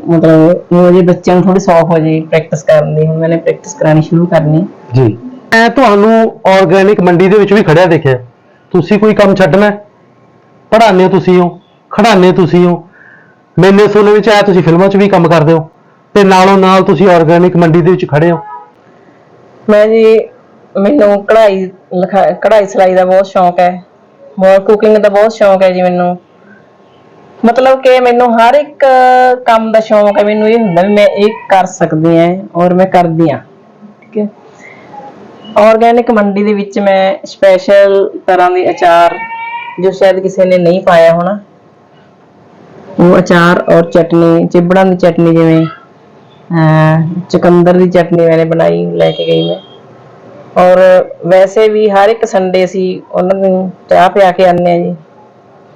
ਮਤਲਬ ਮੇਰੇ ਬੱਚਿਆਂ ਨੂੰ ਥੋੜੀ ਸੌਖ ਹੋ ਜਾਏ ਪ੍ਰੈਕਟਿਸ ਕਰਨ ਦੀ। ਹੁਣ ਮੈਨੇ ਪ੍ਰੈਕਟਿਸ ਕਰਾਣੀ ਸ਼ੁਰੂ ਕਰਨੀ। ਜੀ। ਮੈਂ ਤੁਹਾਨੂੰ ਆਰਗੈਨਿਕ ਮੰਡੀ ਦੇ ਵਿੱਚ ਵੀ ਖੜਿਆ ਦੇਖਿਆ। ਤੁਸੀਂ ਕੋਈ ਕੰਮ ਛੱਡਣਾ ਪੜਾਉਂਦੇ ਤੁਸੀਂ ਹੋ? ਖੜਾਉਂਦੇ ਤੁਸੀਂ ਹੋ? ਮੈਨੇ ਸੁਣਨ ਵਿੱਚ ਆਇਆ ਤੁਸੀਂ ਫਿਲਮਾਂ 'ਚ ਵੀ ਕੰਮ ਕਰਦੇ ਹੋ। ਤੇ ਨਾਲੋਂ ਨਾਲ ਤੁਸੀਂ ਆਰਗੈਨਿਕ ਮੰਡੀ ਦੇ ਵਿੱਚ ਖੜੇ ਹੋ। ਮੈਂ ਜੀ ਮੈਨੂੰ ਕਢਾਈ ਲਿਖਾ ਕਢਾਈ ਸਿਲਾਈ ਦਾ ਬਹੁਤ ਸ਼ੌਂਕ ਹੈ। ਬਹੁਤ ਕੁਕਿੰਗ ਦਾ ਬਹੁਤ ਸ਼ੌਂਕ ਹੈ ਜੀ ਮੈਨੂੰ। ਮਤਲਬ ਕਿ ਮੈਨੂੰ ਹਰ ਇੱਕ ਕੰਮ ਦਾ ਸ਼ੌਂਕ ਹੈ, ਮੈਨੂੰ ਇਹ ਹੁੰਦਾ ਵੀ ਮੈਂ ਇਹ ਕਰ ਸਕਦੀ ਹਾਂ ਔਰ ਮੈਂ ਕਰਦੀ ਹਾਂ, ਠੀਕ ਹੈ। ਆਰਗੈਨਿਕ ਮੰਡੀ ਦੇ ਵਿੱਚ ਮੈਂ ਸਪੈਸ਼ਲ ਤਰ੍ਹਾਂ ਦੇ ਅਚਾਰ ਜੋ ਸ਼ਾਇਦ ਕਿਸੇ ਨੇ ਨਹੀਂ ਪਾਇਆ ਹੋਣਾ, ਉਹ ਅਚਾਰ ਔਰ ਚਟਨੀ, ਚਿਬੜਾਂ ਦੀ ਚਟਨੀ ਜਿਵੇਂ, ਅਹ, ਚੁਕੰਦਰ ਦੀ ਚਟਨੀ ਮੈंने ਬਣਾਈ, ਲੈ ਕੇ ਗਈ ਮੈਂ। ਔਰ ਵੈਸੇ ਵੀ ਹਰ ਇੱਕ ਸੰਡੇ ਸੀ ਉਹਨਾਂ ਨੂੰ ਚਾਹ ਪਿਆ ਕੇ ਆਉਂਦੇ ਆ ਜੀ।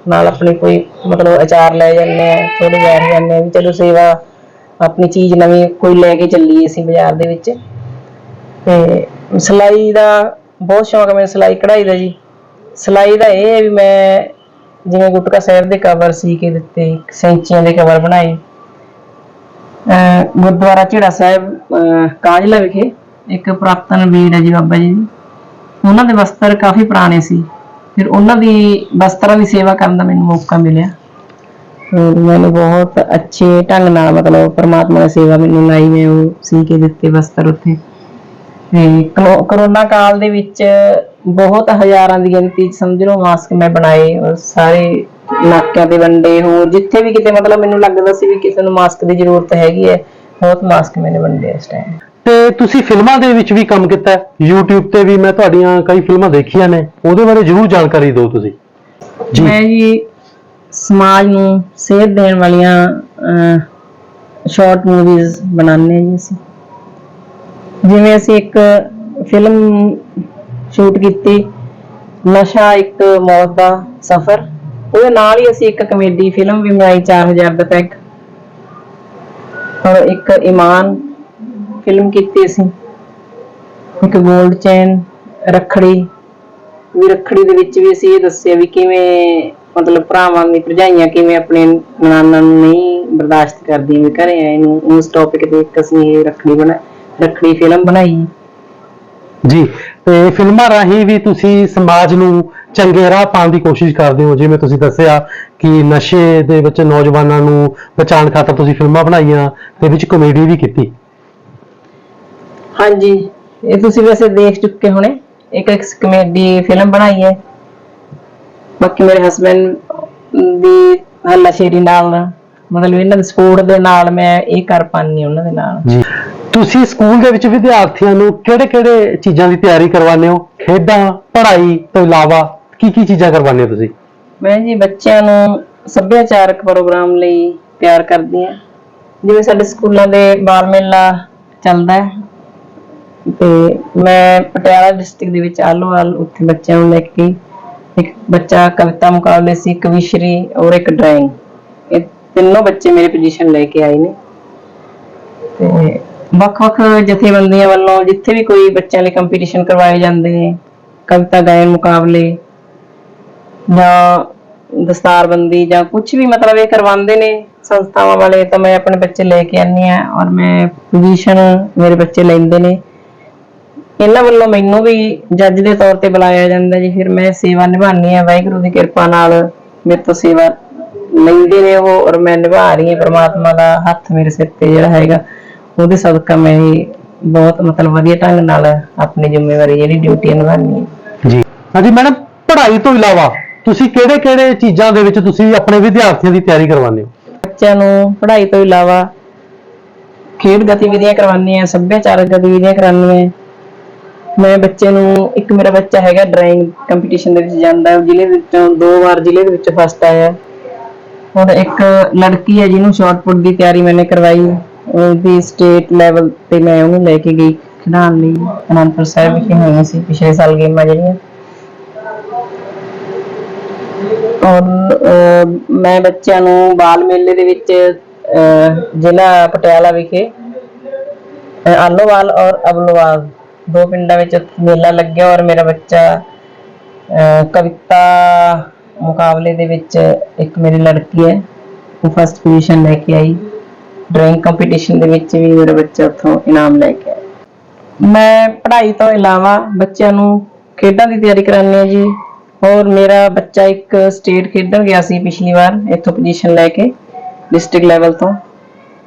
ਨਾਲ ਆਪਣੀ ਕੋਈ ਮਤਲਬ ਅਚਾਰ ਲੈ ਜਾਂਦੇ ਆ ਥੋੜੇ ਬੈਠ ਜਾਂਦੇ ਆ ਵੀ ਚਲੋ ਸੇਵਾ ਆਪਣੀ ਚੀਜ਼ ਨਵੀਂ ਕੋਈ ਲੈ ਕੇ ਚੱਲੀਏ ਅਸੀਂ ਬਾਜ਼ਾਰ ਦੇ ਵਿੱਚ। ਤੇ ਸਿਲਾਈ ਦਾ ਬਹੁਤ ਸ਼ੌਕ ਹੈ, ਮੈਨੂੰ ਸਿਲਾਈ ਕਢਾਈ ਦਾ ਜੀ। ਸਿਲਾਈ ਦਾ ਇਹ ਹੈ ਵੀ ਮੈਂ ਜਿਵੇਂ ਗੁਟਕਾ ਸਾਹਿਬ ਦੇ ਕਵਰ ਸੀ ਕੇ ਦਿੱਤੇ ਸੈਂਚੀਆਂ ਦੇ ਕਵਰ ਬਣਾਏ। ਅਹ ਗੁਰਦੁਆਰਾ ਝੇੜਾ ਸਾਹਿਬ, ਅਹ ਕਾਂਝਲਾ ਵਿਖੇ ਇੱਕ ਪੁਰਾਤਨ ਵੀਰ ਹੈ ਜੀ ਬਾਬਾ ਜੀ ਉਹਨਾਂ ਦੇ ਵਸਤਰ ਕਾਫੀ ਪੁਰਾਣੇ ਸੀ। ਫਿਰ ਉਹਨਾਂ ਦੀ ਵਸਤਰਾਂ ਦੀ ਸੇਵਾ ਕਰਨ ਦਾ ਮੈਨੂੰ ਮੌਕਾ ਮਿਲਿਆ। ਮੈਨੂੰ ਬਹੁਤ ਅੱਛੇ ਢੰਗ ਨਾਲ ਮਤਲਬ ਪ੍ਰਮਾਤਮਾ ਦੀ ਸੇਵਾ ਮੈਨੂੰ ਲਾਈ ਮੈਂ ਉਹ ਸੀ ਕੇ ਦਿੱਤੇ ਵਸਤਰ ਉੱਥੇ ਤੇ ਕਰੋਨਾ ਕਾਲ ਦੇ ਵਿੱਚ ਬਹੁਤ ਹਜ਼ਾਰਾਂ ਦੀ ਗਿਣਤੀ ਸਮਝ ਲਓ, ਮਾਸਕ ਮੈਂ ਬਣਾਏ, ਔਰ ਸਾਰੇ ਨਾਕਿਆਂ ਤੇ ਵੰਡੇ, ਹੋਰ ਜਿੱਥੇ ਵੀ ਕਿਤੇ ਮਤਲਬ ਮੈਨੂੰ ਲੱਗਦਾ ਸੀ ਵੀ ਕਿਸੇ ਨੂੰ ਮਾਸਕ ਦੀ ਜ਼ਰੂਰਤ ਹੈਗੀ ਹੈ, ਬਹੁਤ ਮਾਸਕ ਮੈंने ਵੰਡੇ ਇਸ ਟਾਈਮ ਤੇ ਤੁਸੀਂ ਫਿਲਮਾਂ ਦੇ ਵਿੱਚ ਵੀ ਕੰਮ ਕੀਤਾ ਹੈ। YouTube ਤੇ ਵੀ ਮੈਂ ਤੁਹਾਡੀਆਂ ਕਈ ਫਿਲਮਾਂ ਦੇਖੀਆਂ ਨੇ। ਉਹਦੇ ਬਾਰੇ ਜ਼ਰੂਰ ਜਾਣਕਾਰੀ ਦਿਓ ਤੁਸੀਂ। ਜੀ। ਮੈਂ ਜੀ ਸਮਾਜ ਨੂੰ ਸੇਧ ਦੇਣ ਵਾਲੀਆਂ ਸ਼ਾਰਟ ਮੂਵੀਜ਼ ਬਣਾਉਂਦੇ ਜੀ ਅਸੀਂ। ਜਿਵੇਂ ਅਸੀਂ ਇੱਕ ਫਿਲਮ ਸ਼ੂਟ ਕੀਤੀ, ਨਸ਼ਾ ਇੱਕ ਮੌਤ ਦਾ ਸਫ਼ਰ। ਉਹਦੇ ਨਾਲ ਹੀ ਅਸੀਂ ਇੱਕ ਕਮੇਡੀ ਫਿਲਮ ਵੀ ਬਣਾਈ 4000 ਦਾ ਪੈਕ। ਔਰ ਇੱਕ ਇਮਾਨ ਫਿਲਮ ਕੀਤੀ ਅਸੀਂ। ਇੱਕ 골ਡ ਚੈਨ ਰੱਖੜੀ। ਵੀ ਰੱਖੜੀ ਦੇ ਵਿੱਚ ਵੀ ਅਸੀਂ ਇਹ ਦੱਸਿਆ ਵੀ ਕਿਵੇਂ ਮਤਲਬ ਭਰਾਵਾਂ ਦੀ ਭਰਜਾਈਆਂ ਕਿਵੇਂ ਆਪਣੇ ਨਨਾਣਾਂ ਨੂੰ ਨਹੀਂ ਬਰਦਾਸ਼ਤ ਕਰਦੀਆਂ ਵੀ ਘਰੇ ਆਏ ਨੂੰ। ਉਸ ਟੌਪਿਕ ਤੇ ਇੱਕ ਅਸੀਂ ਇਹ ਰੱਖੜੀ ਬਣਾ, ਰੱਖੜੀ ਫਿਲਮ ਬਣਾਈ। ਜੀ, ਤੇ ਫਿਲਮਾਂ ਰਾਹੀਂ ਵੀ ਤੁਸੀਂ ਸਮਾਜ ਨੂੰ ਚੰਗੇ ਰਾਹ ਪਾਉਣ ਦੀ ਕੋਸ਼ਿਸ਼ ਕਰਦੇ ਹੋ। ਜਿਵੇਂ ਤੁਸੀਂ ਦੱਸਿਆ ਕਿ ਨਸ਼ੇ ਦੇ ਵਿੱਚ ਨੌਜਵਾਨਾਂ ਨੂੰ ਬਚਾਉਣ ਖਾਤਰ ਤੁਸੀਂ ਫਿਲਮਾਂ ਬਣਾਈਆਂ ਤੇ ਵਿੱਚ ਕਮੇਡੀ ਵੀ ਕੀਤੀ। ਹਾਂਜੀ। ਇਹ ਤੁਸੀਂ ਵੈਸੇ ਦੇਖ ਚੁੱਕੇ ਹੋਣੇ। ਇੱਕ ਇੱਕ ਕਮੇਡੀ ਫਿਲਮ ਬਣਾਈ ਹੈ। ਬਾਕੀ ਮੇਰੇ ਹਸਬੰਡ ਦੀ ਹੱਲਾਸ਼ੇਰੀ ਨਾਲ ਮਤਲਬ ਇਹਨਾਂ ਦੇ ਸਪੋਰਟ ਦੇ ਨਾਲ ਮੈਂ ਇਹ ਕਰ ਪਾਨੀ ਉਹਨਾਂ ਦੇ ਨਾਲ। ਜੀ। ਤੁਸੀਂ ਸਕੂਲ ਦੇ ਵਿੱਚ ਵਿਦਿਆਰਥੀਆਂ ਨੂੰ ਕਿਹੜੇ-ਕਿਹੜੇ ਚੀਜ਼ਾਂ ਦੀ ਤਿਆਰੀ ਕਰਵਾਉਂਦੇ ਹੋ? ਖੇਡਾਂ ਪੜ੍ਹਾਈ ਤੋਂ ਇਲਾਵਾ ਕੀ ਕੀ ਚੀਜ਼ਾਂ ਕਰਵਾਉਂਦੇ ਹੋ ਤੁਸੀਂ? ਮੈਂ ਜੀ ਬੱਚਿਆਂ ਨੂੰ ਸੱਭਿਆਚਾਰਕ ਪ੍ਰੋਗਰਾਮ ਲਈ ਤਿਆਰ ਕਰਦੀ ਹਾਂ। ਜਿਵੇਂ ਸਾਡੇ ਸਕੂਲਾਂ ਦੇ ਬਾਲ ਮੇਲਾ ਚੱਲਦਾ ਹੈ। ਤੇ ਮੈਂ ਪਟਿਆਲਾ ਡਿਸਟ੍ਰਿਕਟ ਦੇ ਵਿੱਚ ਆਲੋਵਾਲ ਉੱਥੇ ਬੱਚਿਆਂ ਨੂੰ ਲੈ ਕੇ ਇੱਕ ਬੱਚਾ ਕਵਿਤਾ ਮੁਕਾਬਲੇ ਸੀ, ਇੱਕ ਔਰ ਇੱਕ ਡਰਾਇੰਗ ਇਹ ਤਿੰਨੋਂ ਬੱਚੇ ਮੇਰੇ ਪੋਜੀਸ਼ਨ ਲੈ ਕੇ ਆਏ ਨੇ। ਤੇ ਵੱਖ-ਵੱਖ ਜਥੇਬੰਦੀਆਂ ਵੱਲੋਂ ਜਿੱਥੇ ਵੀ ਕੋਈ ਬੱਚਿਆਂ ਲਈ ਕੰਪੀਟੀਸ਼ਨ ਕਰਵਾਏ ਜਾਂਦੇ ਨੇ, ਕਵਿਤਾ ਗਾਇਨ ਮੁਕਾਬਲੇ ਜਾਂ ਦਸਤਾਰਬੰਦੀ ਜਾਂ ਕੁਝ ਵੀ ਮਤਲਬ ਇਹ ਕਰਵਾਉਂਦੇ ਨੇ ਸੰਸਥਾਵਾਂ ਵਾਲੇ, ਤਾਂ ਮੈਂ ਆਪਣੇ ਬੱਚੇ ਲੈ ਕੇ ਆਨੀ ਆ ਔਰ ਮੈਂ ਪੋਜੀਸ਼ਨ ਮੇਰੇ ਬੱਚੇ ਲੈਂਦੇ ਨੇ। ਇਹਨਾਂ ਵੱਲੋਂ ਮੈਨੂੰ ਵੀ ਜੱਜ ਦੇ ਤੌਰ ਤੇ ਬੁਲਾਇਆ ਜਾਂਦਾ ਜੀ। ਫਿਰ ਮੈਂ ਸੇਵਾ ਨਿਭਾਉਣੀ ਆ ਵਾਹਿਗੁਰੂ ਦੀ ਕਿਰਪਾ ਨਾਲ ਮੇਰੇ ਤੋਂ ਸੇਵਾ ਲੈਂਦੇ ਨੇ ਉਹ ਔਰ ਮੈਂ ਨਿਭਾ ਰਹੀ ਹਾਂ। ਪ੍ਰਮਾਤਮਾ ਦਾ ਹੱਥ ਮੇਰੇ ਸਿਰ ਤੇ ਜਿਹੜਾ ਹੈਗਾ ਉਹਦੇ ਸਦਕਾ ਮੈਂ ਇਹ ਬਹੁਤ ਮਤਲਬ ਵਧੀਆ ਢੰਗ ਨਾਲ ਆਪਣੀ ਜ਼ਿੰਮੇਵਾਰੀ ਜਿਹੜੀ ਡਿਊਟੀ ਨਿਭਾਉਣੀ ਹੈ। ਜੀ। ਹਾਂਜੀ ਮੈਡਮ ਪੜ੍ਹਾਈ ਤੋਂ ਇਲਾਵਾ ਤੁਸੀਂ ਕਿਹੜੇ ਕਿਹੜੇ ਚੀਜ਼ਾਂ ਦੇ ਵਿੱਚ ਤੁਸੀਂ ਆਪਣੇ ਵਿਦਿਆਰਥੀਆਂ ਦੀ ਤਿਆਰੀ ਕਰਵਾਉਂਦੇ ਹੋ? ਬੱਚਿਆਂ ਨੂੰ ਪੜ੍ਹਾਈ ਤੋਂ ਇਲਾਵਾ ਖੇਡ ਗਤੀਵਿਧੀਆਂ ਕਰਵਾਉਂਦੀਆਂ ਸੱਭਿਆਚਾਰਕ ਗਤੀਵਿਧੀਆਂ ਕਰਵਾਉਂਦੀਆਂ ਮੈਂ ਬੱਚੇ ਨੂੰ ਇੱਕ ਮੇਰਾ ਬੱਚਾ ਹੈਗਾ ਡਰਾਇੰਗ ਕੰਪੀਟੀਸ਼ਨ ਦੇ ਵਿੱਚ ਜਾਂਦਾ ਜ਼ਿਲ੍ਹੇ ਵਿੱਚੋਂ ਦੋ ਵਾਰ ਜ਼ਿਲ੍ਹੇ ਦੇ ਵਿੱਚ ਫਸਟ ਆਇਆ। ਹੈ। ਇੱਕ ਲੜਕੀ ਹੈ ਜਿਹਨੂੰ ਸ਼ਾਰਟ ਦੀ ਤਿਆਰੀ ਮੈंने ਕਰਵਾਈ। ਉਹਦੀ ਸਟੇਟ ਲੈਵਲ ਤੇ ਮੈਂ ਉਹਨੂੰ ਲੈ ਕੇ ਗਈ ਖਿਡਾਉਣ ਲਈ। ਅਨੰਦਪੁਰ ਸਾਹਿਬ ਵਿਖੇ ਹੋਈਆਂ ਸੀ ਪਿਛਲੇ ਸਾਲ ਗੇਮਾਂ ਜਿਹੜੀਆਂ। ਔਰ ਮੈਂ ਬੱਚਿਆਂ ਨੂੰ ਬਾਲ ਮੇਲੇ ਦੇ ਵਿੱਚ ਅਹ, ਜ਼ਿਲ੍ਹਾ ਪਟਿਆਲਾ ਵਿਖੇ ਆਲੋਵਾਲ ਔਰ ਅਬਲੋਵਾਲ ਦੋ ਪਿੰਡਾਂ ਵਿੱਚ ਮੇਲਾ ਲੱਗਿਆ ਔਰ ਮੇਰਾ ਬੱਚਾ ਕਵਿਤਾ ਮੁਕਾਬਲੇ ਦੇ ਵਿੱਚ ਇੱਕ ਮੇਰੀ ਲੜਕੀ ਹੈ, ਉਹ ਫਸਟ ਪੋਜੀਸ਼ਨ ਲੈ ਕੇ ਆਈ। ਡਰਾਇੰਗ ਕੰਪੀਟੀਸ਼ਨ ਦੇ ਵਿੱਚ ਵੀ ਮੇਰਾ ਬੱਚਾ ਉੱਥੋਂ ਇਨਾਮ ਲੈ ਕੇ ਆਇਆ। ਮੈਂ ਪੜ੍ਹਾਈ ਤੋਂ ਇਲਾਵਾ ਬੱਚਿਆਂ ਨੂੰ ਖੇਡਾਂ ਦੀ ਤਿਆਰੀ ਕਰਾਉਂਦੀ ਹਾਂ ਜੀ। ਔਰ ਮੇਰਾ ਬੱਚਾ ਇੱਕ ਸਟੇਟ ਖੇਡਣ ਗਿਆ ਸੀ ਪਿਛਲੀ ਵਾਰ, ਇੱਥੋਂ ਪੋਜੀਸ਼ਨ ਲੈ ਕੇ ਡਿਸਟ੍ਰਿਕਟ ਲੈਵਲ ਤੋਂ।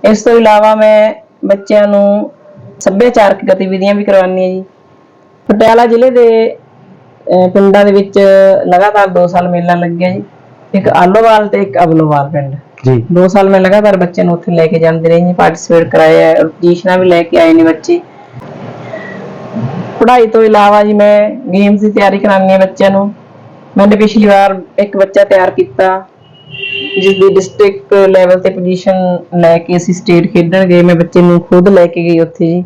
ਇਸ ਤੋਂ ਇਲਾਵਾ ਮੈਂ ਬੱਚਿਆਂ ਨੂੰ ਸੱਭਿਆਚਾਰਕ ਗਤੀਵਿਧੀਆਂ ਵੀ ਕਰਵਾਉਂਦੀ ਹਾਂ ਜੀ। ਪਟਿਆਲਾ ਜ਼ਿਲ੍ਹੇ ਦੇ ਪਿੰਡਾਂ ਦੇ ਵਿੱਚ ਲਗਾਤਾਰ 2 ਸਾਲ ਮੇਲਾ ਲੱਗਿਆ ਜੀ। ਇੱਕ ਆਲੋਵਾਲ ਤੇ ਇੱਕ ਅਬਲੋਵਾਲ ਪਿੰਡ। ਜੀ। ਦੋ ਸਾਲ ਮੈਂ ਲਗਾਤਾਰ ਬੱਚਿਆਂ ਨੂੰ ਉੱਥੇ ਲੈ ਕੇ ਜਾਂਦੇ ਰਹੇ ਜੀ ਪਾਰਟਿਸਿਪੇਟ ਕਰਾਇਆ ਪੋਜੀਸ਼ਨਾਂ ਵੀ ਲੈ ਕੇ ਆਏ ਨੇ ਬੱਚੇ। ਪੜ੍ਹਾਈ ਤੋਂ ਇਲਾਵਾ ਜੀ ਮੈਂ ਗੇਮਸ ਦੀ ਤਿਆਰੀ ਕਰਾਉਂਦੀ ਹਾਂ ਬੱਚਿਆਂ ਨੂੰ। ਮੈंने ਪਿਛਲੀ ਵਾਰ ਇੱਕ ਬੱਚਾ ਤਿਆਰ ਕੀਤਾ। ਜਿਸ ਦੀ ਡਿਸਟ੍ਰਿਕਟ ਲੈਵਲ ਤੇ ਪੋਜੀਸ਼ਨ ਲੈ ਕੇ ਅਸੀਂ ਸਟੇਟ ਖੇਡਣ ਗਏ ਮੈਂ ਬੱਚੇ ਨੂੰ ਖੁਦ ਲੈ ਕੇ ਗਈ ਉੱਥੇ ਜੀ।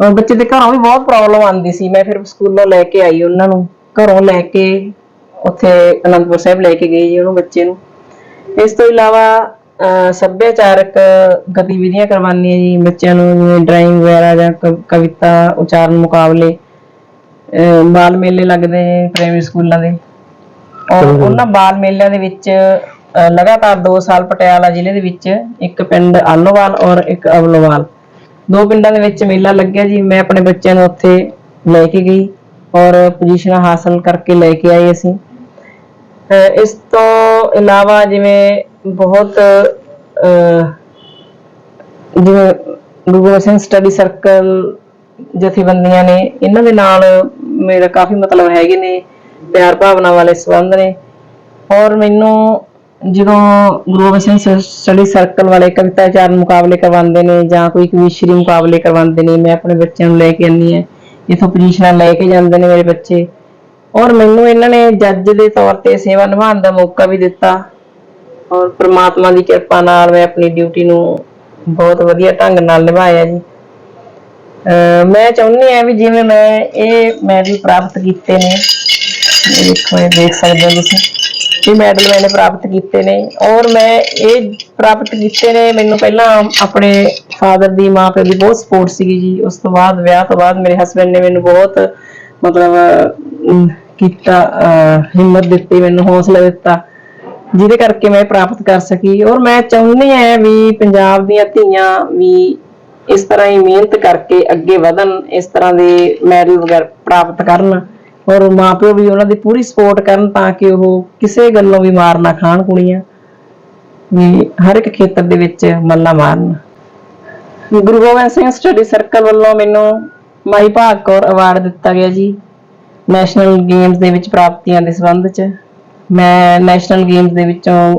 ਔਰ ਬੱਚੇ ਦੇ ਘਰੋਂ ਵੀ ਬਹੁਤ ਪ੍ਰੋਬਲਮ ਆਉਂਦੀ ਸੀ ਮੈਂ ਫਿਰ ਸਕੂਲੋਂ ਲੈ ਕੇ ਆਈ ਉਹਨਾਂ ਨੂੰ ਘਰੋਂ ਲੈ ਕੇ ਉੱਥੇ ਅਨੰਦਪੁਰ ਸਾਹਿਬ ਲੈ ਕੇ ਗਈ ਜੀ ਉਹਨੂੰ ਬੱਚੇ ਨੂੰ। ਇਸ ਤੋਂ ਇਲਾਵਾ ਸੱਭਿਆਚਾਰਕ ਗਤੀਵਿਧੀਆਂ ਕਰਵਾਉਂਦੀਆਂ ਜੀ ਬੱਚਿਆਂ ਨੂੰ ਜਿਵੇਂ ਡਰਾਇੰਗ ਵਗੈਰਾ ਜਾਂ ਕਵਿਤਾ ਉਚਾਰਨ ਮੁਕਾਬਲੇ ਬਾਲ ਮੇਲੇ ਲੱਗਦੇ ਨੇ ਪ੍ਰਾਇਮਰੀ ਸਕੂਲਾਂ ਦੇ। ਔਰ। ਉਹਨਾਂ ਬਾਲ ਮੇਲਿਆਂ ਦੇ ਵਿੱਚ ਲਗਾਤਾਰ 2 ਸਾਲ ਪਟਿਆਲਾ ਜ਼ਿਲ੍ਹੇ ਦੇ ਵਿੱਚ ਇੱਕ ਪਿੰਡ ਆਲੋਵਾਲ ਔਰ ਇੱਕ ਅਵਲੋਵਾਲ। ਦੋ ਪਿੰਡਾਂ ਦੇ ਵਿੱਚ ਮੇਲਾ ਲੱਗਿਆ ਜੀ। ਮੈਂ ਆਪਣੇ ਬੱਚਿਆਂ ਨੂੰ ਉੱਥੇ ਲੈ ਕੇ ਗਈ ਔਰ ਪੋਜੀਸ਼ਨਾਂ ਹਾਸਲ ਕਰਕੇ ਲੈ ਕੇ ਆਏ ਅਸੀਂ। ਇਸ ਤੋਂ ਇਲਾਵਾ ਜਿਵੇਂ ਬਹੁਤ ਅਹ, ਜਿਵੇਂ ਗੁਰੂ ਗੋਬਿੰਦ ਸਿੰਘ ਸਟੱਡੀ ਸਰਕਲ ਜਥੇਬੰਦੀਆਂ ਨੇ ਇਹਨਾਂ ਦੇ ਨਾਲ ਮੇਰਾ ਕਾਫੀ ਮਤਲਬ ਹੈਗੇ ਨੇ ਪਿਆਰ ਭਾਵਨਾ ਵਾਲੇ ਸੰਬੰਧ ਨੇ। ਔਰ ਮੈਨੂੰ ਜਦੋਂ ਗੁਰੂ ਗੋਬਿੰਦ ਸਿੰਘ ਸਟੱਡੀ ਸਰਕਲ ਵਾਲੇ ਕਵਿਤਾ ਉਚਾਰਨ ਮੁਕਾਬਲੇ ਕਰਵਾਉਂਦੇ ਨੇ ਜਾਂ ਕੋਈ ਕਵਿਸ਼ਰੀ ਮੁਕਾਬਲੇ ਕਰਵਾਉਂਦੇ ਨੇ, ਮੈਂ ਆਪਣੇ ਬੱਚਿਆਂ ਨੂੰ ਲੈ ਕੇ ਆਉਂਦੀ ਹਾਂ, ਇਥੋਂ ਪੋਜੀਸ਼ਨਾਂ ਲੈ ਕੇ ਜਾਂਦੇ ਨੇ ਮੇਰੇ ਬੱਚੇ। ਔਰ ਮੈਨੂੰ ਇਹਨਾਂ ਨੇ ਜੱਜ ਦੇ ਤੌਰ ਤੇ ਸੇਵਾ ਨਿਭਾਉਣ ਦਾ ਮੌਕਾ ਵੀ ਦਿੱਤਾ। ਔਰ ਪ੍ਰਮਾਤਮਾ ਦੀ ਕਿਰਪਾ ਨਾਲ ਮੈਂ ਆਪਣੀ ਡਿਊਟੀ ਨੂੰ ਬਹੁਤ ਵਧੀਆ ਢੰਗ ਨਾਲ ਨਿਭਾਇਆ ਜੀ। ਅਹ ਮੈਂ ਚਾਹੁੰਦੀ ਹਾਂ ਵੀ ਜਿਵੇਂ ਮੈਂ ਇਹ ਮੈਡਲ ਪ੍ਰਾਪਤ ਕੀਤੇ ਨੇ, ਇਹ ਦੇਖੋ, ਇਹ ਦੇਖ ਸਕਦੇ ਹੋ ਤੁਸੀਂ। ਇਹ ਮੈਡਲ ਮੈंने ਪ੍ਰਾਪਤ ਕੀਤੇ ਨੇ ਔਰ ਮੈਂ ਇਹ ਪ੍ਰਾਪਤ ਕੀਤੇ ਨੇ ਮੈਨੂੰ ਪਹਿਲਾਂ ਆਪਣੇ ਫਾਦਰ ਦੀ, ਮਾਂ ਪਿਓ ਦੀ ਬਹੁਤ ਸਪੋਰਟ ਸੀਗੀ ਜੀ। ਉਸ ਤੋਂ ਬਾਅਦ, ਵਿਆਹ ਤੋਂ ਬਾਅਦ ਮੇਰੇ ਹਸਬੰਡ ਨੇ ਮੈਨੂੰ ਬਹੁਤ ਮਤਲਬ ਕੀਤਾ ਹਿੰਮਤ ਦਿੱਤੀ, ਮੈਨੂੰ ਹੌਸਲਾ ਦਿੱਤਾ, ਜਿਹਦੇ ਕਰਕੇ ਮੈਂ ਪ੍ਰਾਪਤ ਕਰ ਸਕੀ। ਔਰ ਮੈਂ ਚਾਹੁੰਦੀ ਹਾਂ ਵੀ ਪੰਜਾਬ ਦੀਆਂ ਧੀਆਂ ਵੀ ਇਸ ਤਰ੍ਹਾਂ ਹੀ ਮਿਹਨਤ ਕਰਕੇ ਅੱਗੇ ਵਧਣ, ਇਸ ਤਰ੍ਹਾਂ ਦੇ ਮੈਡਲ ਵਗੈਰਾ ਪ੍ਰਾਪਤ ਕਰਨ। ਔਰ ਮਾਪਿਓ ਵੀ ਉਹਨਾਂ ਦੀ ਪੂਰੀ ਸਪੋਰਟ ਕਰਨ ਤਾਂ ਕਿ ਉਹ ਕਿਸੇ ਗੱਲੋਂ ਵੀ ਮਾਰ ਨਾ ਖਾਣ ਕੁੜੀਆਂ, ਵੀ ਹਰ ਇੱਕ ਖੇਤਰ ਦੇ ਵਿੱਚ ਮੱਲਾ ਮਾਰਨ। ਗੁਰੂ ਗੋਬਿੰਦ ਸਿੰਘ ਸਟੱਡੀ ਸਰਕਲ ਵੱਲੋਂ ਮੈਨੂੰ ਮਾਈ ਭਾਗ ਕੌਰ ਅਵਾਰਡ ਦਿੱਤਾ ਗਿਆ ਜੀ ਨੈਸ਼ਨਲ ਗੇਮਸ ਦੇ ਵਿੱਚ ਪ੍ਰਾਪਤੀਆਂ ਦੇ ਸੰਬੰਧ 'ਚ। ਮੈਂ ਨੈਸ਼ਨਲ ਗੇਮਸ ਦੇ ਵਿੱਚੋਂ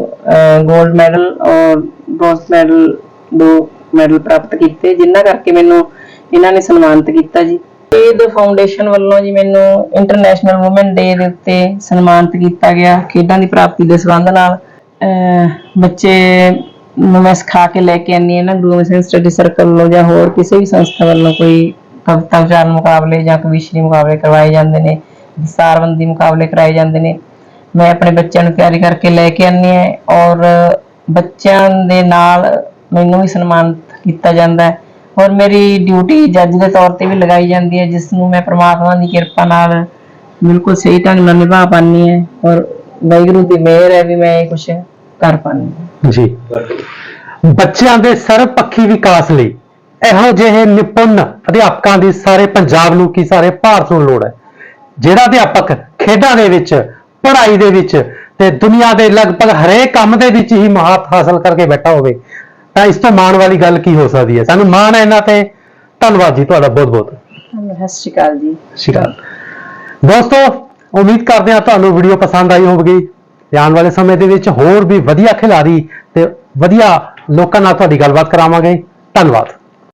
골ਡ ਮੈਡਲ ਔਰ ਬ੍ਰੌਂਜ਼ ਮੈਡਲ ਦੋ ਮੈਡਲ ਪ੍ਰਾਪਤ ਕੀਤੇ, ਜਿਨ੍ਹਾਂ ਕਰਕੇ ਮੈਨੂੰ ਇਹਨਾਂ ਨੇ ਸਨਮਾਨਿਤ ਕੀਤਾ ਜੀ। ਏਦ ਫਾਊਂਡੇਸ਼ਨ ਵੱਲੋਂ ਜੀ ਮੈਨੂੰ ਇੰਟਰਨੈਸ਼ਨਲ ਔਮਨ ਡੇ ਦੇ ਉੱਤੇ ਸਨਮਾਨਿਤ ਕੀਤਾ ਗਿਆ ਖੇਡਾਂ ਦੀ ਪ੍ਰਾਪਤੀ ਦੇ ਸੰਬੰਧ ਨਾਲ। ਬੱਚੇ ਨੂੰ ਮੈਂ ਸਿਖਾ ਕੇ ਲੈ ਕੇ ਆਨੀ ਹਾਂ ਨਾ, ਗੁਰੂ ਗੋਬਿੰਦ ਸਿੰਘ ਸਟੱਡੀ ਸਰਕਲ ਵੱਲੋਂ ਜਾਂ ਹੋਰ ਕਿਸੇ ਵੀ ਸੰਸਥਾ ਵੱਲੋਂ ਕੋਈ ਕਵਿਤਾ ਵਿਚਾਰ ਮੁਕਾਬਲੇ ਜਾਂ ਕਵਿਸ਼ਰੀ ਮੁਕਾਬਲੇ ਕਰਵਾਏ ਜਾਂਦੇ ਨੇ ਦਸਤਾਰਬੰਦੀ ਮੁਕਾਬਲੇ ਕਰਾਏ ਜਾਂਦੇ ਨੇ। ਮੈਂ ਆਪਣੇ ਬੱਚਿਆਂ ਨੂੰ ਤਿਆਰੀ ਕਰਕੇ ਲੈ ਕੇ ਆਨੀ ਹਾਂ ਔਰ ਬੱਚਿਆਂ ਦੇ ਨਾਲ ਮੈਨੂੰ ਵੀ ਸਨਮਾਨਿਤ ਕੀਤਾ ਜਾਂਦਾ ਹੈ। ਔਰ ਮੇਰੀ ਡਿਊਟੀ ਜੱਜ ਦੇ ਤੌਰ ਤੇ ਵੀ ਲਗਾਈ ਜਾਂਦੀ ਹੈ ਜਿਸ ਨੂੰ ਮੈਂ ਪ੍ਰਮਾਤਮਾ ਦੀ ਕਿਰਪਾ ਨਾਲ ਬਿਲਕੁਲ ਸਹੀ ਢੰਗ ਨਾਲ ਨਿਭਾ ਪਾਨੀ ਹੈ ਔਰ ਵਾਹਿਗੁਰੂ ਦੀ ਮਿਹਰ ਹੈ ਵੀ ਮੈਂ ਇਹ ਕੁਝ ਕਰ ਪਾਨੀ ਹਾਂ। ਜੀ। ਬੱਚਿਆਂ ਦੇ ਸਰਵਪੱਖੀ ਵਿਕਾਸ ਲਈ ਇਹੋ ਜਿਹੇ ਨਿਪੁੰਨ ਅਧਿਆਪਕਾਂ ਦੀ ਸਾਰੇ ਪੰਜਾਬ ਨੂੰ ਕੀ ਸਾਰੇ ਭਾਰਤ ਨੂੰ ਲੋੜ ਹੈ, ਜਿਹੜਾ ਅਧਿਆਪਕ ਖੇਡਾਂ ਦੇ ਵਿੱਚ, ਪੜ੍ਹਾਈ ਦੇ ਵਿੱਚ ਤੇ ਦੁਨੀਆ ਦੇ ਲਗਭਗ ਹਰੇਕ ਕੰਮ ਦੇ ਵਿੱਚ ਹੀ ਮਹਾਰਤ ਹਾਸਲ ਕਰਕੇ ਬੈਠਾ ਹੋਵੇ ਤਾਂ ਇਸ ਤੋਂ ਮਾਣ ਵਾਲੀ ਗੱਲ ਕੀ ਹੋ ਸਕਦੀ ਹੈ? ਸਾਨੂੰ ਮਾਣ ਹੈ ਇਹਨਾਂ ਤੇ। ਧੰਨਵਾਦ ਜੀ ਤੁਹਾਡਾ ਬਹੁਤ ਬਹੁਤ। ਸਤਿ ਸ਼੍ਰੀ ਅਕਾਲ ਜੀ। ਸਤਿ ਸ਼੍ਰੀ ਅਕਾਲ। ਦੋਸਤੋ ਉਮੀਦ ਕਰਦੇ ਹਾਂ ਤੁਹਾਨੂੰ ਵੀਡੀਓ ਪਸੰਦ ਆਈ ਹੋਵੇਗੀ। ਆਉਣ ਵਾਲੇ ਸਮੇਂ ਦੇ ਵਿੱਚ ਹੋਰ ਵੀ ਵਧੀਆ ਖਿਡਾਰੀ ਤੇ ਵਧੀਆ ਲੋਕਾਂ ਨਾਲ ਤੁਹਾਡੀ ਗੱਲਬਾਤ ਕਰਾਵਾਂਗੇ। ਧੰਨਵਾਦ।